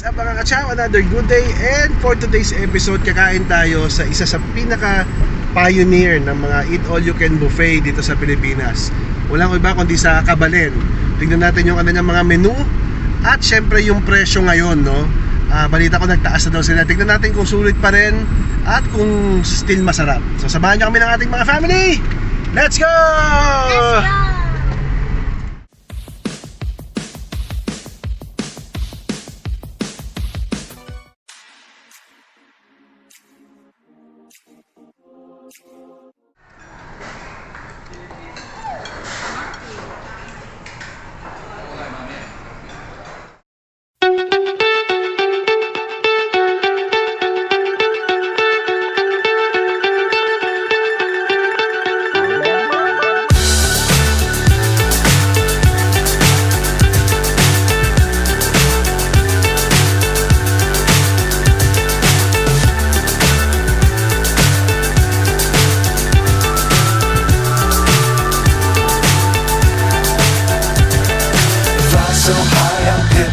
What's up mga kachaw? Another good day and for today's episode kakain tayo sa isa sa pinaka pioneer ng mga eat all you can buffet dito sa Pilipinas. Walang iba kundi sa Kabalen. Tingnan natin yung kanilang mga menu at syempre yung presyo ngayon, no? Ah, balita ko nagtaas na daw sila. Tingnan natin kung sulit pa rin at kung still masarap. So samahan niyo kami ng ating mga family. Let's go! Fly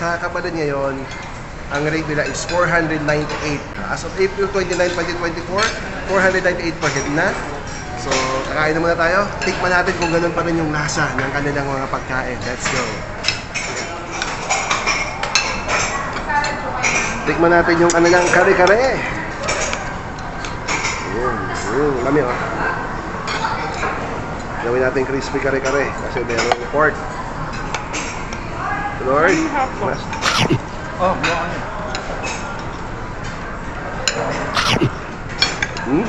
sa Kabalan ngayon, ang rate nila is 498. As of April 29, 2024, 498 pa hit na. So, kakain na muna tayo. Tikman natin kung ganun pa rin yung lasa ng kanilang mga pagkain. Let's go. Tikman natin yung kanilang kare-kare. Yun, yun, lami oh. Gawin natin crispy kare-kare kasi merong pork. Lord, mas Hmm?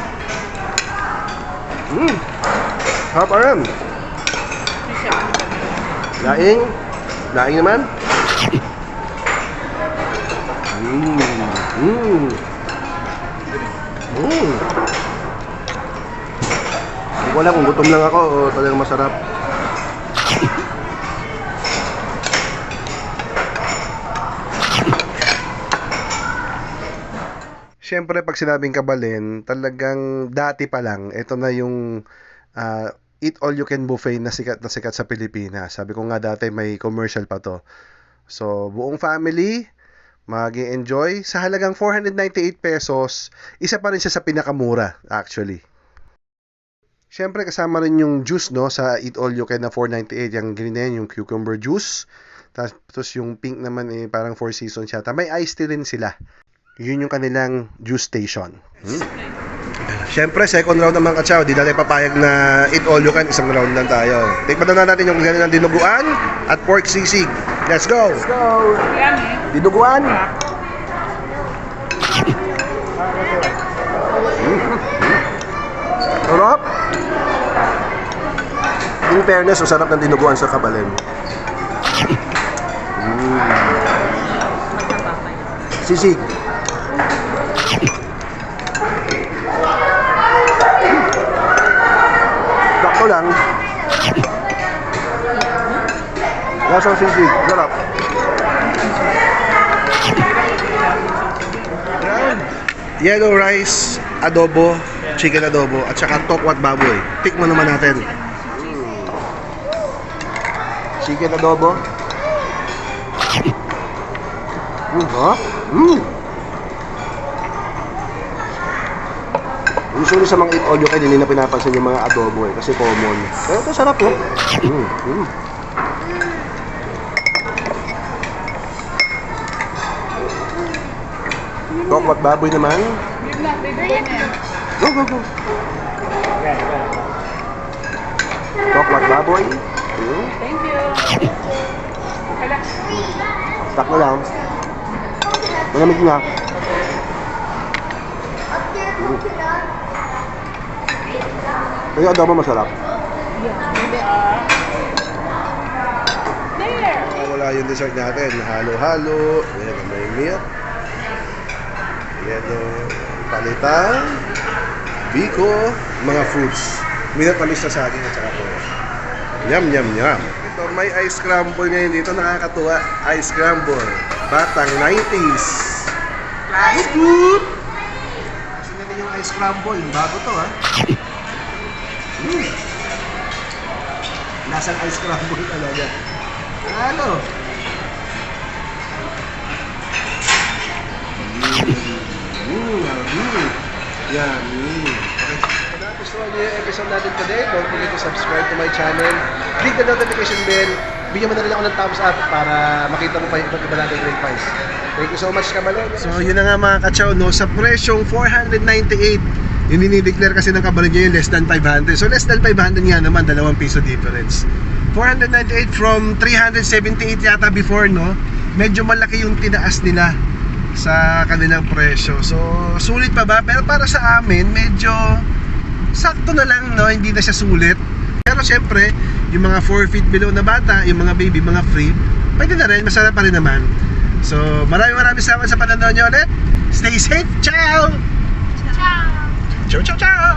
Hmm. Harap aram. Laing. Laing naman. Hmm. Hmm. Hmm. Hindi ko alam kung gutom lang ako o talagang masarap. Siyempre, pag sinabing kabalin, talagang dati pa lang, ito na yung ah, eat all you can buffet na sikat na sikat sa Pilipinas. Sabi ko nga dati may commercial pa to. So, buong family, mag enjoy Sa halagang 498 pesos, isa pa rin siya sa pinakamura, actually. Siyempre, kasama rin yung juice, no? Sa eat all you can na 498, yung green na yun, yung cucumber juice. Tapos yung pink naman, eh, parang four seasons yata. May iced tea rin sila. Yun yung kanilang juice station. Hmm. Siyempre, second round naman katsaw. Di natin papayag na eat all you can. Isang round lang tayo. Tikman na natin yung kanilang dinuguan at pork sisig. Let's go! Let's go! Dinuguan! Sarap! In fairness, sarap ng dinuguan sa kabalen. Mm. Sisig. Lasang sisig. Sarap. Yellow rice, adobo, chicken adobo, at saka tokwat baboy. Tikman naman natin. Chicken adobo. Mm, ha? Mm. Usually sa mga eat all you can, hindi na pinapansin yung mga adobo eh, kasi common. Pero ito sarap oh. Mm, mm. Tokwat baboy naman. Go, go, go. Tokwat baboy. Thank you. Sakto lang. Malamig na. Yung adobo masarap. There! Wala yung dessert natin. Halo-halo. Ayan, may milk. Ayan o. Palitan. Biko. Mga fruits. Minat tamis na saging at saka po. Yum, yum, yum. Ito, may ice scramble ngayon dito. Nakakatuwa. Ice scramble. Batang 90s. Good, good. Kasi natin yung ice scramble. Bago to, ha? Mm. Lasang ice scramble talaga. Ano? Yummy. Okay. Kung nagustuhan niyo yung episode natin today, don't forget to subscribe to my channel. Click the notification bell. Bigyan mo na rin ako ng thumbs up para makita mo pa yung iba't iba natin great finds. Thank you so much, Kabalen. So, yun na nga mga kachaw, no? Sa presyong 498, yung dinideclare kasi ng kabalan niya yung less than 500. So, less than 500 nga naman, dalawang piso difference. 498 from 378 yata before, no? Medyo malaki yung tinaas nila sa kanilang presyo. So, sulit pa ba? Pero para sa amin, medyo sakto na lang, no? Hindi na siya sulit. Pero syempre, yung mga 4 feet below na bata, yung mga baby, mga free, pwede na rin, masarap pa rin naman. So, maraming maraming salamat sa panonood nyo ulit. Stay safe. Ciao! Ciao! Ciao, ciao, ciao!